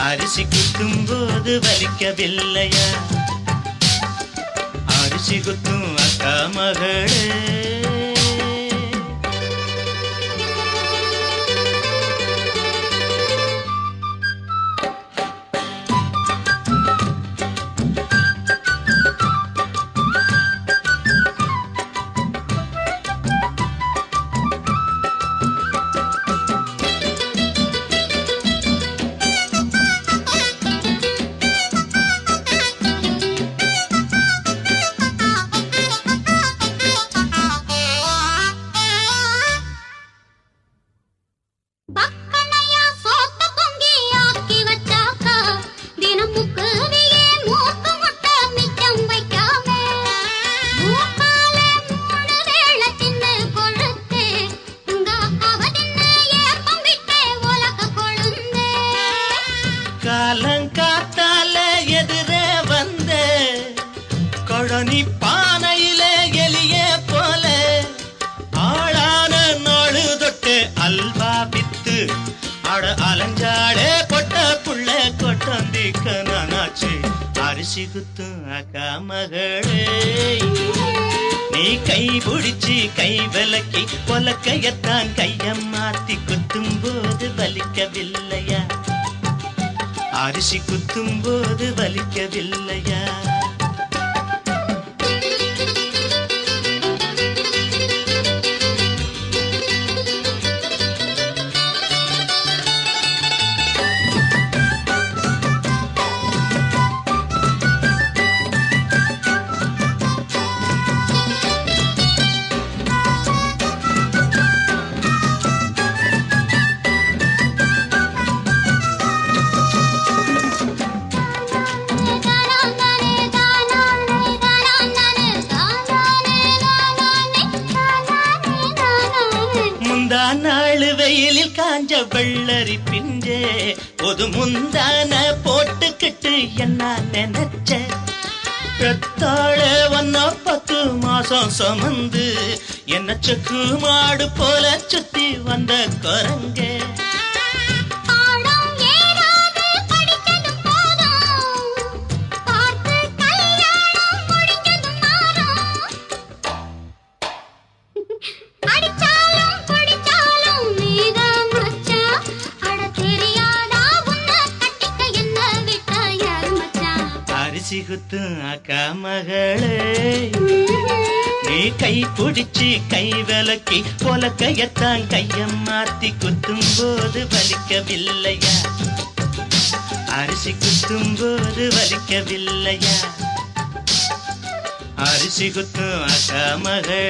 அரிசி குத்தும் போது வலிக்கவில்லையா? அரிசி குத்தும் அக்கா மகளே. கொழனி பானையில எலிய போல. ஆளான நாளு தொட்டு அல்வா வித்து அட அலஞ்சாடே பொட்ட புள்ள கொட்டந்திக்க நானாச்சு. அரிசி குத்தும் அக்கா மகளே. நீ கை பிடிச்சி கை விலக்கி கொலக்கையத்தான் கையம் மாத்தி குத்தும் போது வலிக்கவில்லையா? அரிசி குத்தும் போது வலிக்கவில்லையா? காஞ்ச வெள்ளரி பிஞ்சே பொது முந்தான போட்டுக்கிட்டு என்ன நினைச்ச? பெத்தாழ வந்தா பத்து மாசம் சுமந்து என்ன செக்கு மாடு போல சுத்தி வந்த குரங்கே. அரிசி அக்கா மகளே நீ கை பிடிச்சு கை விலக்கி கையத்தான் கைய மாத்தி குத்தும் போது வலிக்கவில்லையா? அரிசி குத்தும் போது வலிக்கவில்லையா? அரிசி குத்தும் அக்கா மகளே.